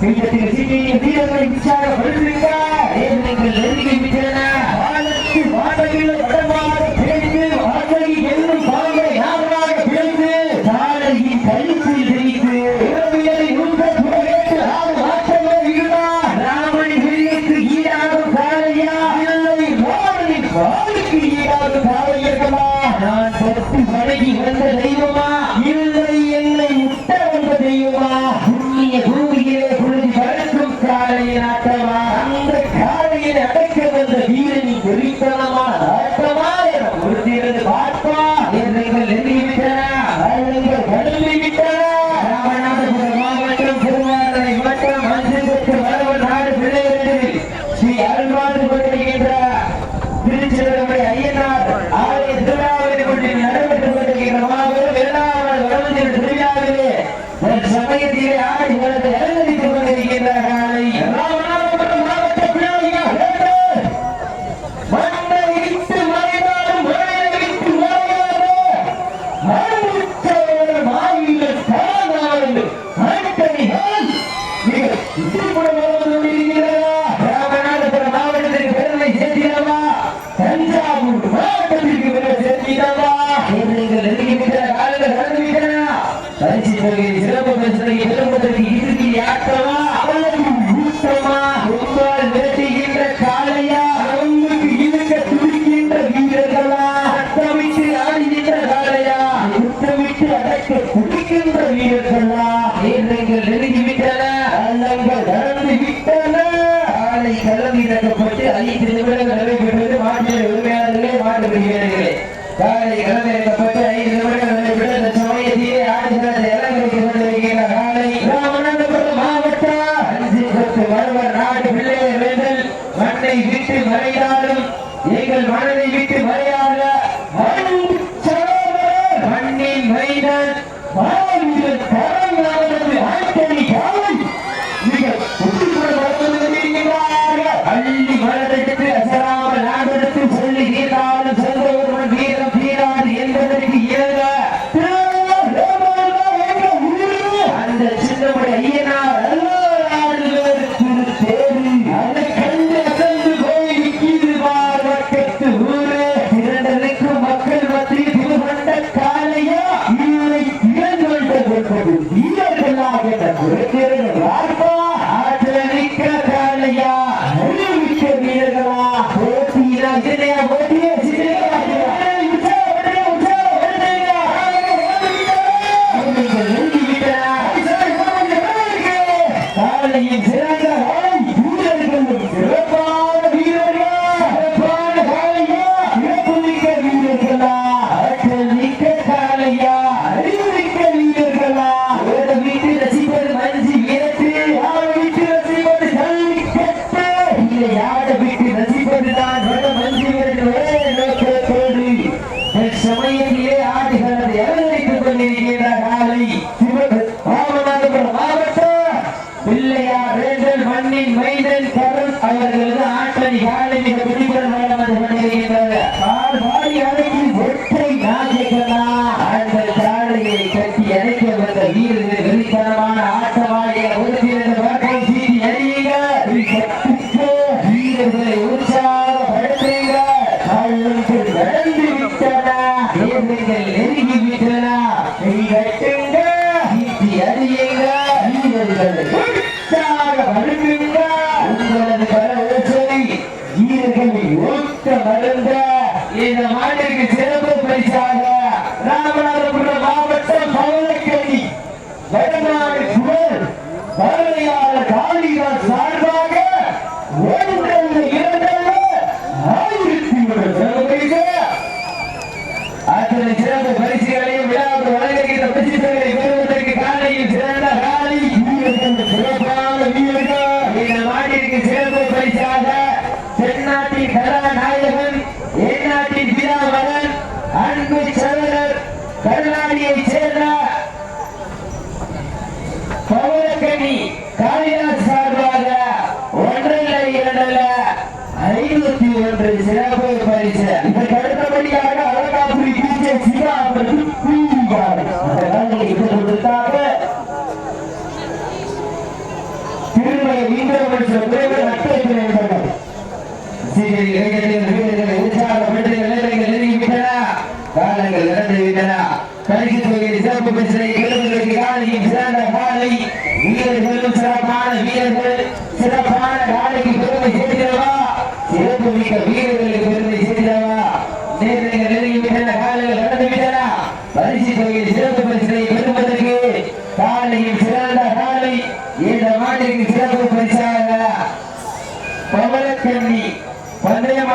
பீடத்தில் சிக்கிய வீரர்களை காரணமான நிலைமைக்கு மாற்று உண்மையான நிலை மாற்றுகிறீர்களே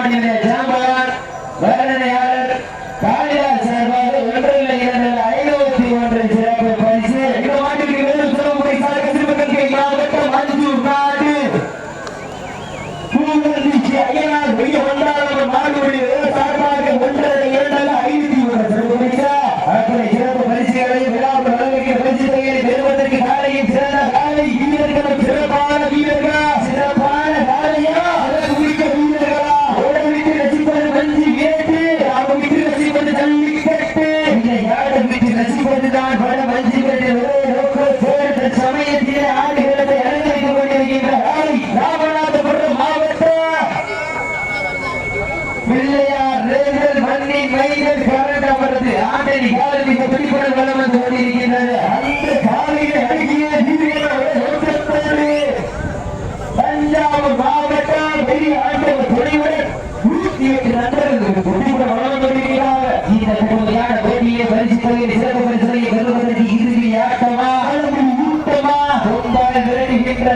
ಕಾಪಾಡಿದೆ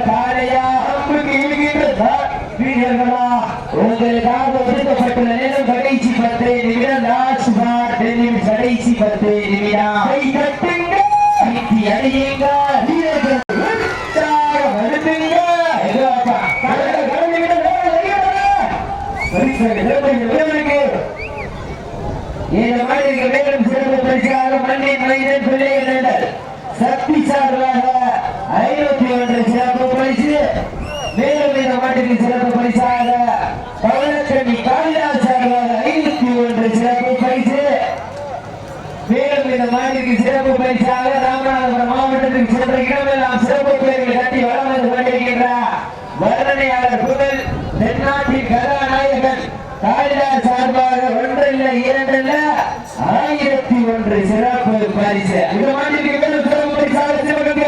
காலையா அம்புக்கு இழுகின்ற வீரர்களா உங்களுக்காக ஒதுக்கப்பட்டுள்ள நேரம் கடைசி பத்து நிமிடம். லாஸ்ட் பார் டெல்லியில் கடைசி பத்து நிமிடம். கை தட்டுங்க. கட்டி அடியுங்க வீரர்கள் உற்சாக வருதுங்க இந்த மாதிரி சக்தி சார்பாக ஐநூத்தி ஒன்று சிறப்பு பரிசு. மேலும் இந்த மாட்டிற்கு சிறப்பு பரிசாக பவனக்கண்ணி காளிதாஸ் அவர்கள் ஐநூத்தி ஒன்று சிறப்பு பரிசு. மேலும் இந்த மாட்டிற்கு சிறப்பு பரிசாக ராமநாதபுரம் மாவட்டத்திற்கு சென்ற இடமெல்லாம் சிறப்பு பேர்கள் கட்டி வளம் வந்து கொண்டிருக்கின்றார் வர்ணனையாளர் புகழ் தென்னாட்டின் கதாநாயகன் காளிதாஸ் சார்பாக ஒன்றில்லை இரண்டில்ல ஆயிரத்தி ஒன்று சிறப்பு பரிசு. இந்த மாட்டிற்கு மேலும் சிறப்பு பரிசாக சிவகங்கை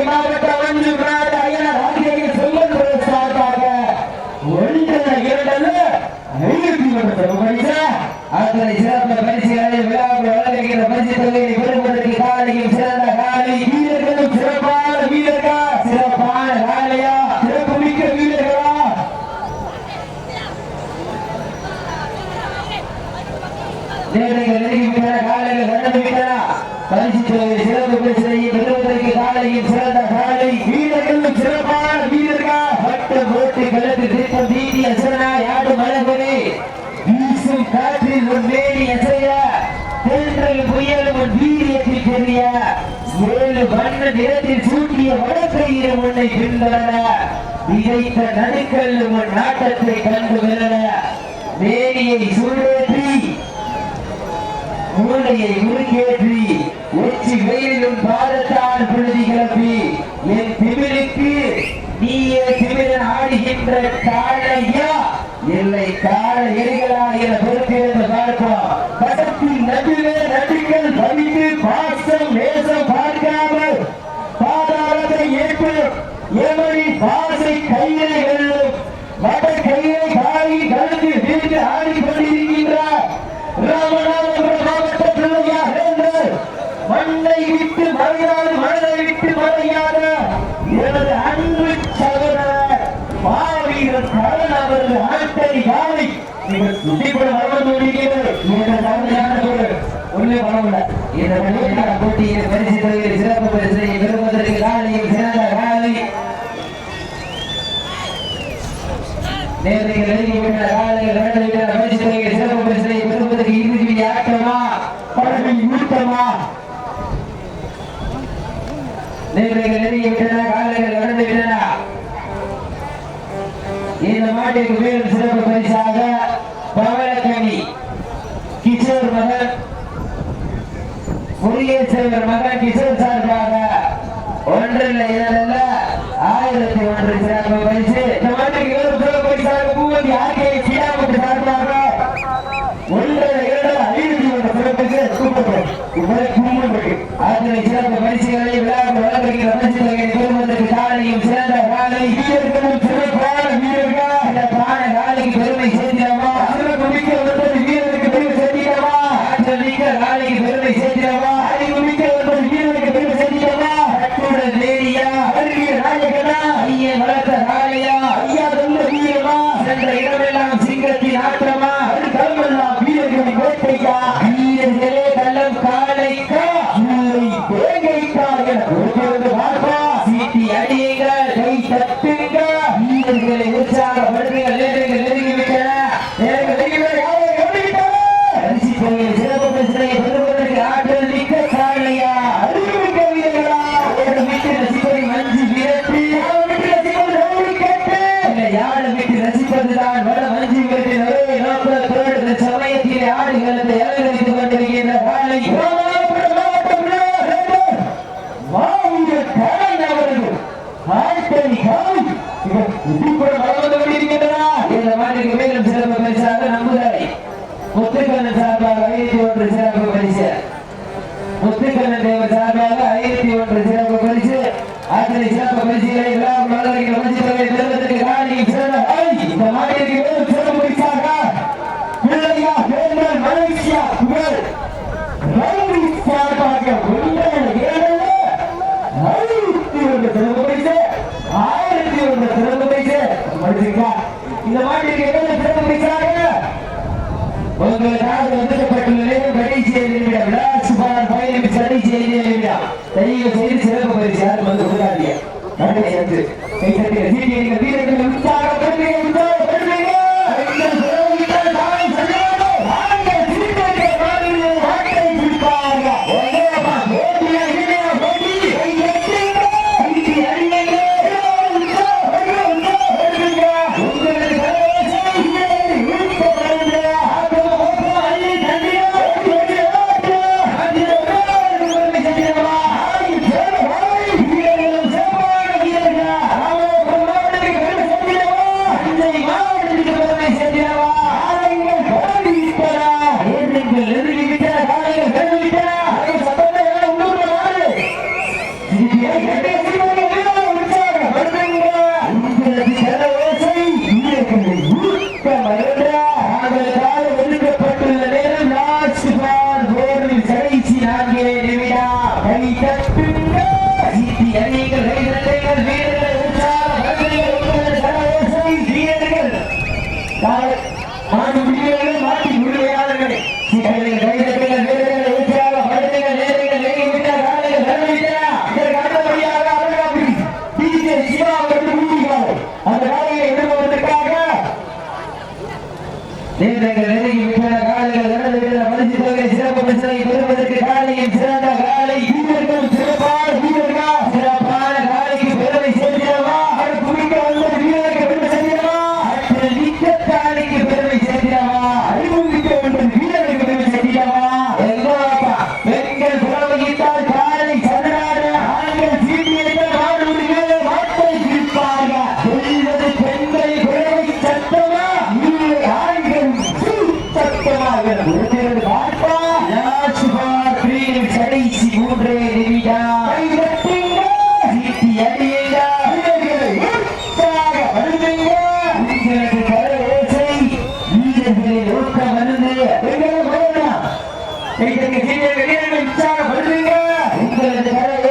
காலங்களை சிறந்த பரிசுகளை விழாவுக்கு வழங்குகிற பரிசு தொகையை பெறுவதற்கு காலையில் சிறந்த காலை வீரர்களும் சிறப்பான வீரர்களா? சிறப்பு மிக்க பெறுவதற்கு காலையில் சிறப்பு நேரத்தில் சூட்டிய வடக்கையிட மண்ணை பின்தளன விதைத்த நடுக்கல் உன் நாட்டத்தை கண்டு வெல்லன மேனியை சூடேற்றி மூளையை முறுக்கேற்றி உச்சி வெயிலும் பாதத்தால் புழுதி கிளப்பி என் திமிலுக்கு நீயே திமிரன் ஆடுகின்ற காலையா இல்லை கால எரிகளா என பொறுத்திருந்து பார்ப்போம். எனது அன்பு சகோதர மாவீரர் கடன் அவரது ஆட்டை யாரை உள்ளே வரவில்லை இந்த நிலையிலான போட்டியில் பரிசு தலைவர் சிறப்பு பரிசனை பெறுவதற்கு காலையில் சிறந்த காலை. நேரில் எழுதிவிட்ட காலையில் நடந்துவிட்ட பரிசு தலைவர் சிறப்பு பரிசனை பெறுவதற்கு இறுதி ஆட்டமா? பழகி ஊட்டமா? நீங்கள் நெருங்கி விட்டன காலைகள் நடந்து விட்டன. இந்த மாட்டிற்கு மேலும் சிறப்பு பரிசாக பவளக்கணி கிஷோர் மகன் முருகேஸ்வரர் மகன் கிஷோர் சார்பாக ஒன்றில் இரண்டல்ல ஆயிரத்தி ஒன்று சிறப்பு பரிசு. இந்த மாட்டிற்கு மேலும் சிறப்பு பரிசாக பூவதி ஆர்கே கிடாமட்டு சார்பாக ஒன்றில் இரண்டு ஐநூத்தி ஒன்று சிறப்புக்கு கூட்டப்படும். இவ்வளவு பெறுகிறது சில பெருமத்துக்கு காலையும் சிறந்த রাখবে விடா கை தப்பிங்க. இத்தி வீரர்கள் உற்சாக கைதட்டு வீரர்கள் வீரர்கள் உற்சாக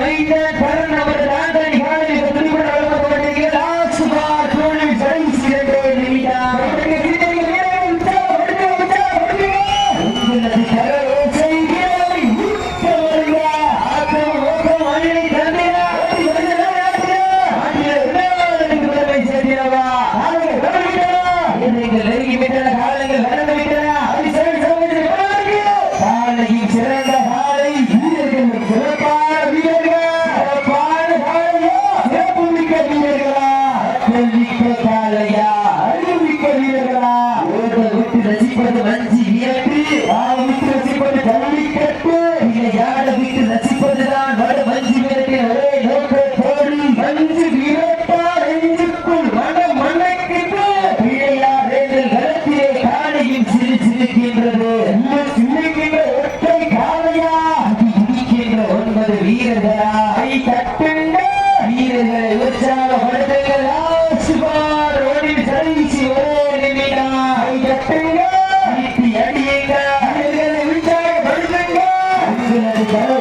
மண்ணின் கருணவர் Okay.